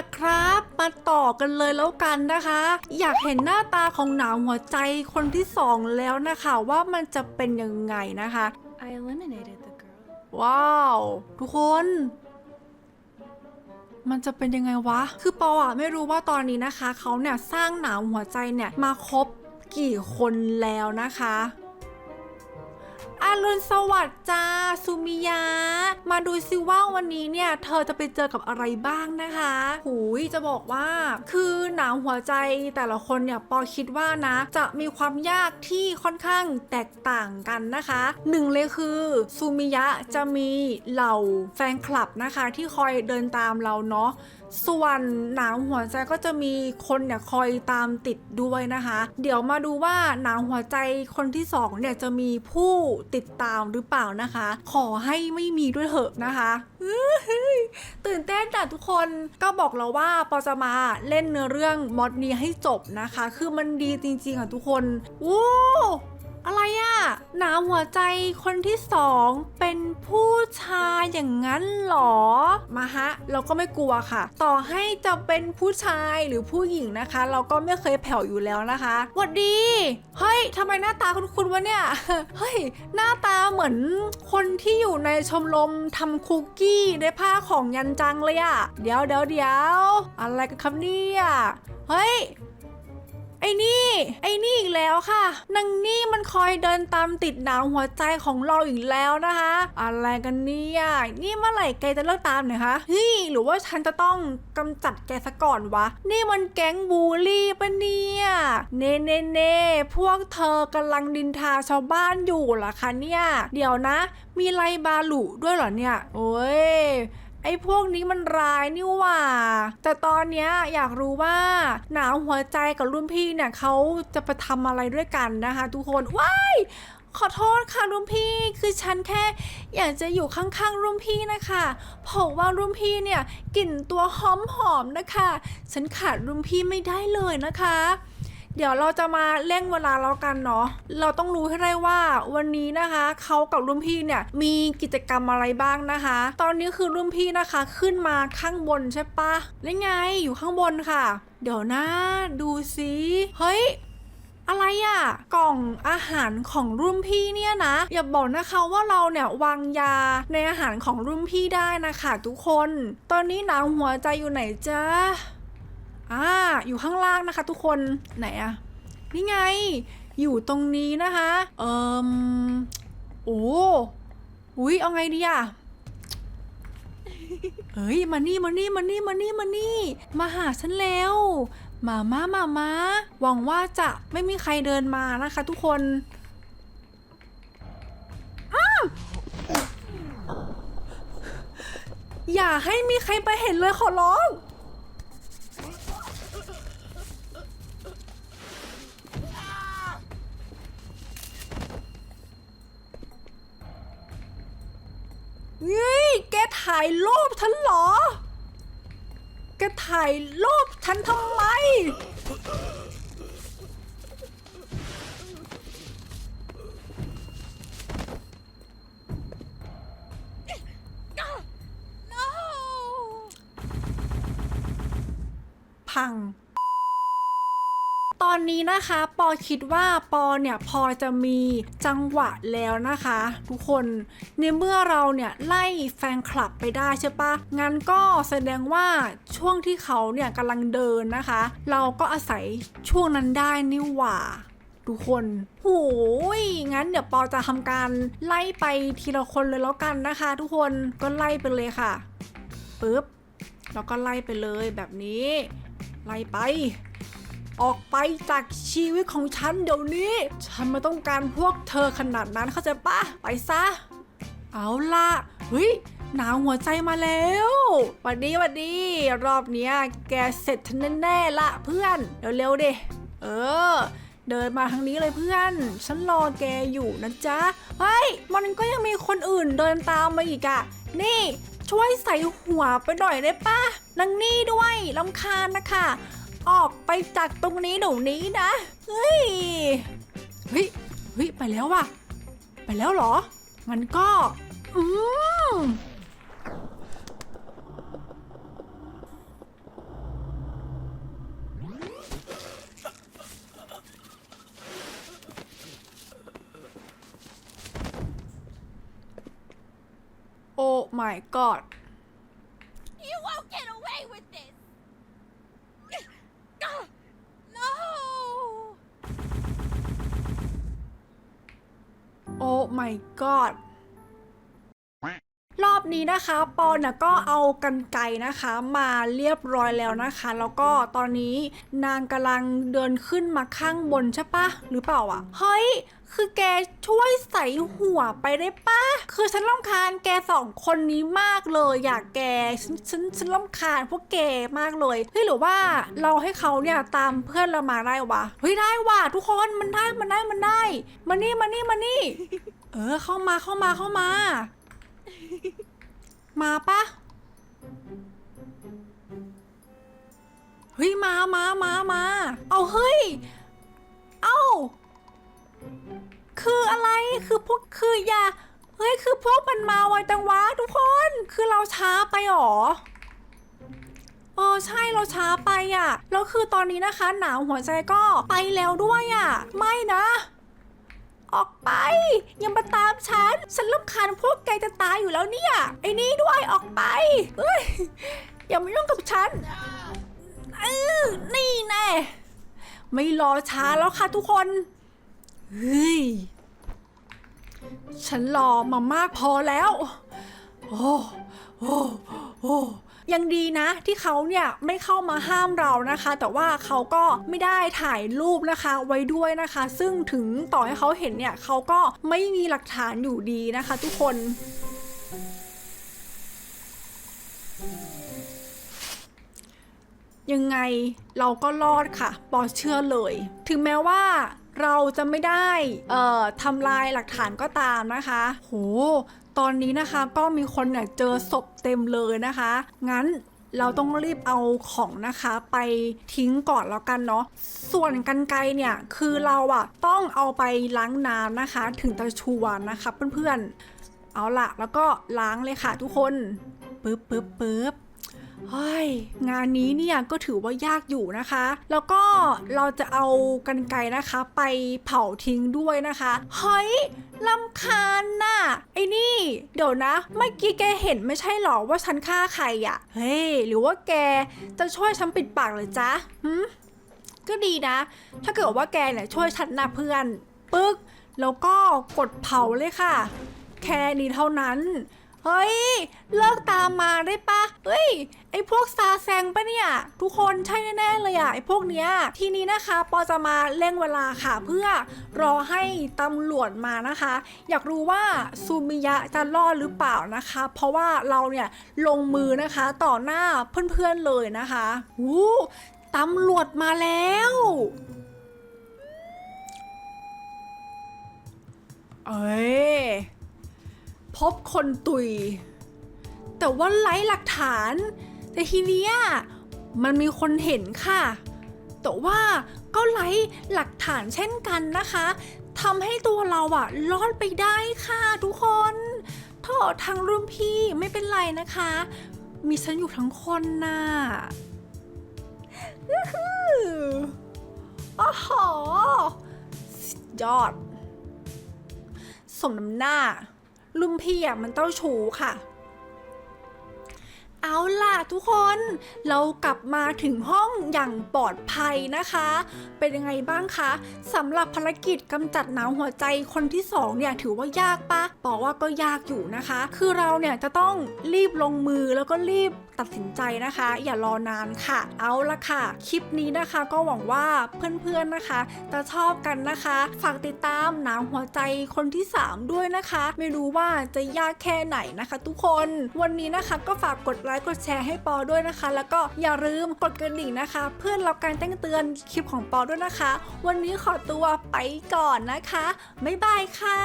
ละครับ มาต่อกันเลยแล้วกันนะคะ อยากเห็นหน้าตาของหนาวหัวใจคนที่สองแล้วนะคะว่ามันจะเป็นยังไงนะคะ I eliminated the girl. ว้าว ทุกคน มันจะเป็นยังไงวะ คือปออะไม่รู้ว่าตอนนี้นะคะ เขาเนี่ยสร้างหนาวหัวใจเนี่ยมาครบกี่คนแล้วนะคะ อรุณสวัสดิ์จ้าสุมิยะ มาดูซิว่าวันนี้เนี่ยเธอจะไปเจอกับอะไรบ้างนะคะ หูยจะบอกว่า คือหนาวหัวใจแต่ละคนเนี่ยปอคิดว่านะ จะมีความยากที่ค่อนข้างแตกต่างกันนะคะหนึ่งเลยคือซูมิยะจะมีเหล่าแฟนคลับนะคะ ที่คอยเดินตามเราเนาะ ส่วนหนาวหัวใจก็จะมีคนเนี่ยคอยตามติดด้วยนะคะ เดี๋ยวมาดูว่าหนาวหัวใจคนที่สองเนี่ยจะมีผู้ติดตามหรือเปล่านะคะ ขอให้ไม่มีด้วยเถอะนะคะตื่นเต้นแต่ทุกคนก็บอกเราว่าปอจะมาเล่นเนื้อเรื่องมอดนี้ให้จบนะคะ คือมันดีจริงๆอะทุกคนโอ้ อะไรอะหนาวหัวใจคนที่สองเป็นผู้ชายอย่างนั้นหรอ มาฮะ เราก็ไม่กลัวค่ะ ต่อให้จะเป็นผู้ชายหรือผู้หญิงนะคะ เราก็ไม่เคยแผ่วอยู่แล้วนะคะวัดดี เฮ้ยทำไมหน้าตาคุ้นๆวะเนี่ย เฮ้ย หน้าตาเหมือนคนที่อยู่ในชมรมทำคุกกี้ในผ้าของยันจังเลยอะเดี๋ยวเดี๋ยวเดี๋ยวอะไรกันครับเนี่ย เฮ้ย ไอ้นี่ ไอ้นี่อีกแล้วค่ะนางนี่มันคอยเดินตามติดหนาวหัวใจของเราอีกแล้วนะคะ อะไรกันเนี่ยนี่เมื่อไหร่แกจะเลิกตามเนี่ยคะเฮ้ยหรือว่าฉันจะต้องกำจัดแกซะก่อนวะ นี่มันแก๊งบูลลี่ปะเนี่ยเน่เน่เน่พวกเธอกำลังดินทาชาวบ้านอยู่เหรอคะเนี่ย เดี๋ยวนะ มีไลบาลุด้วยเหรอเนี่ย โอ้ย ไอ้พวกนี้มันร้ายนี่หว่า แต่ตอนเนี้ยอยากรู้ว่าหนาวหัวใจกับรุ่นพี่เนี่ยเขาจะไปทำอะไรด้วยกันนะคะทุกคน ว้ายขอโทษค่ะรุ่นพี่คือฉันแค่อยากจะอยู่ข้างๆรุ่นพี่นะคะเพราะว่ารุ่นพี่เนี่ยกลิ่นตัวหอมๆนะคะ ฉันขาดรุ่นพี่ไม่ได้เลยนะคะ เดี๋ยวเราจะมาเร่งเวลาแล้วกันเนาะ เราต้องรู้ให้ได้ว่าวันนี้นะคะเขากับรุ่นพี่เนี่ยมีกิจกรรมอะไรบ้างนะคะ ตอนนี้คือรุ่นพี่นะคะขึ้นมาข้างบนใช่ปะนี่ไงอยู่ข้างบนค่ะ เดี๋ยวนะดูสิเฮ้ยอะไรอะ่ะกล่องอาหารของรุ่นพี่เนี่ยนะ อย่าบอกนะคะว่าเราเนี่ยวางยาในอาหารของรุ่นพี่ได้นะคะทุกคน ตอนนี้หนาวหัวใจอยู่ไหนจ๊ะ อ่าอยู่ข้างล่างนะคะทุกคนไหนอะนี่ไง อยู่ตรงนี้นะคะเอิมโอ้อุ้ยเอาไงดีอะเฮ้ยมานี่มานี่มานี่มานี่มานี่ มาหาฉันแล้วมามามามาหวังว่าจะไม่มีใครเดินมานะคะทุกคนอ้าวอย่าให้มีใครไปเห็นเลยขอร้อง เฮ้ยแกถ่ายรูปฉันเหรอ แกถ่ายรูปฉันทำไม พัง อนนี้นะคะ ปอคิดว่าปอเนี่ยพอจะมีจังหวะแล้วนะคะ ทุกคนในเมื่อเราเนี่ยไล่แฟนคลับไปได้ใช่ปะงั้นก็แสดงว่าช่วงที่เขาเนี่ยกำลังเดินนะคะ เราก็อาศัยช่วงนั้นได้นี่หว่าทุกคนโหยงั้นเดี๋ยวปอจะทำการไล่ไปทีละคนเลยแล้วกันนะคะ ทุกคนก็ไล่ไปเลยค่ะปึ๊บแล้วก็ไล่ไปเลยแบบนี้ ไล่ไป ออกไปจากชีวิตของฉันเดี๋ยวนี้ ฉันไม่ต้องการพวกเธอขนาดนั้นเข้าใจปะไปซะ เอาล่ะเฮ้ยหนาวหัวใจมาแล้ววัดดีหวัดดีรอบเนี้ยแกเสร็จฉันแน่ๆละเพื่อนเร็วๆดิเออ เดินมาทางนี้เลยเพื่อน ฉันรอแกอยู่นะจ๊ะเฮ้ยมันก็ยังมีคนอื่นเดินตามมาอีกอะนี่ช่วยใส่หัวไปหน่อยได้ปะนางนี่ด้วยลำคาญนะคะ ออกไปจากตรงนี้หนูนี้นะ เฮ้ย เฮ้ย เฮ้ย ไปแล้วว่ะ ไปแล้วเหรอ มันก็ อืมโอ้ my god You won't get away with this โอ้ my god รอบนี้นะคะปอนนะก็เอากันไกรนะคะ มาเรียบร้อยแล้วนะคะ แล้วก็ตอนนี้นางกำลังเดินขึ้นมาข้างบนใช่ปะหรือเปล่าอะเฮ้ยคือแกช่วยใส่หัวไปได้ปะคือฉันรำคาญแกสองคนนี้มากเลยอยากแกฉันฉันฉันรำคาญพวกแกมากเลยเฮ้ยหรือว่าเราให้เขาเนี่ยตามเพื่อนเรามาได้วะเฮ้ยได้ว่ะทุกคนมันได้มันได้มันได้มานี่มานี่มานี่ เออเข้ามาเข้ามาเข้ามา มาปะเฮ้ยมามามามาเอาเฮ้ย เอาคืออะไรคือพวกคืออย่าเฮ้ยคือพวกมันมาไวจังวะทุกคนคือเราช้าไปหรอเออใช่เราช้าไปอะแล้วคือตอนนี้นะคะ หนาวหัวใจก็ไปแล้วด้วยอะ ไม่นะ ออกไปย่ามาตามฉัน ฉันรำคาญพวกแกจะตายอยู่แล้วเนี่ย ไอ้นี่ด้วยออกไปเอ้ยอย่ามายุ่งกับฉันเออนี่แน่ไม่รอช้าแล้วค่ะทุกคนเฮ้ยฉันรอมามากพอแล้ว โอ้โอ้โอ้ ยังดีนะ ที่เขาเนี่ยไม่เข้ามาห้ามเรานะคะ แต่ว่าเขาก็ไม่ได้ถ่ายรูปนะคะไว้ด้วยนะคะ ซึ่งถึงต่อให้เขาเห็นเนี่ยเขาก็ไม่มีหลักฐานอยู่ดีนะคะ ทุกคนยังไงเราก็รอดค่ะปอเชื่อเลย ถึงแม้ว่าเราจะไม่ได้เอ่อทำลายหลักฐานก็ตามนะคะ โห ตอนนี้นะคะ ก็มีคนเนี่ยเจอศพเต็มเลยนะคะ งั้นเราต้องรีบเอาของนะคะไปทิ้งก่อนแล้วกันเนาะ ส่วนกันไกรเนี่ยคือเราอะต้องเอาไปล้างน้ำนะคะ ถึงจะชัวร์นะคะเพื่อนๆ เอาละแล้วก็ล้างเลยค่ะทุกคนปึ๊บปึ๊บปึ๊บ เฮ้ยงานนี้เนี่ยก็ถือว่ายากอยู่นะคะ แล้วก็เราจะเอากันไกนะคะ ไปเผาทิ้งด้วยนะคะเฮ้ยลำคาญน่ะไอ้นี่ เดี๋ยวนะ เมื่อกี้แกเห็นไม่ใช่หรอว่าฉันฆ่าใครอะ่ะ เฮ้ยหรือว่าแกจะช่วยฉันปิดปากเหรือจ๊ะหืมก็ดีนะ ถ้าเกิดว่าแกเนี่ยช่วยฉันนะเพื่อนปึ๊ก แล้วก็กดเผาเลยค่ะ แค่นี้เท่านั้น เฮ้ย เลิกตามมาได้ปะเฮ้ย ไอพวกซาแซงปะเนี่ย ทุกคนใช่แน่ๆเลยอะไอพวกเนี้ย ทีนี้นะคะปอจะมาเร่งเวลาค่ะเพื่อรอให้ตำรวจมานะคะ อยากรู้ว่าซูมิยะจะรอดหรือเปล่านะคะ เพราะว่าเราเนี่ยลงมือนะคะต่อหน้าเพื่อนๆเลยนะคะอู้ตำรวจมาแล้วเอ้ย พบคนตุย แต่ว่าไร้หลักฐาน แต่ทีเนี้ยมันมีคนเห็นค่ะ แต่ว่าก็ไร้หลักฐานเช่นกันนะคะทำให้ตัวเราอะรอดไปได้ค่ะทุกคนโทษทางรุ่นพี่ไม่เป็นไรนะคะ มีฉันอยู่ทั้งคนน่ะอ๋อหอโอ้โหสุดยอด สมน้ำหน้า รุ่นพี่อะมันเต้าชูค่ะ เอาล่ะทุกคนเรากลับมาถึงห้องอย่างปลอดภัยนะคะ เป็นยังไงบ้างคะสำหรับภารกิจกำจัดหนาวหัวใจคนที่สองเนี่ยถือว่ายากปะบอกว่าก็ยากอยู่นะคะ คือเราเนี่ยจะต้องรีบลงมือแล้วก็รีบตัดสินใจนะคะ อย่ารอนานค่ะ เอาละค่ะ คลิปนี้นะคะก็หวังว่าเพื่อนๆนะคะจะชอบกันนะคะ ฝากติดตามหนาวหัวใจคนที่ 3 ด้วยนะคะ ไม่รู้ว่าจะยากแค่ไหนนะคะ ทุกคนวันนี้นะคะก็ฝากกดไลค์กดแชร์ให้ปอด้วยนะคะ แล้วก็อย่าลืมกดกระดิ่งนะคะ เพื่อรับการแจ้งเตือนคลิปของปอด้วยนะคะ วันนี้ขอตัวไปก่อนนะคะบ๊ายบายค่ะ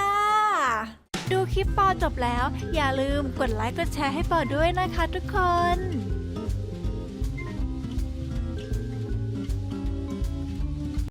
ดูคลิปปอจบแล้ว อย่าลืมกดไลค์กดแชร์ให้ปอด้วยนะคะทุกคน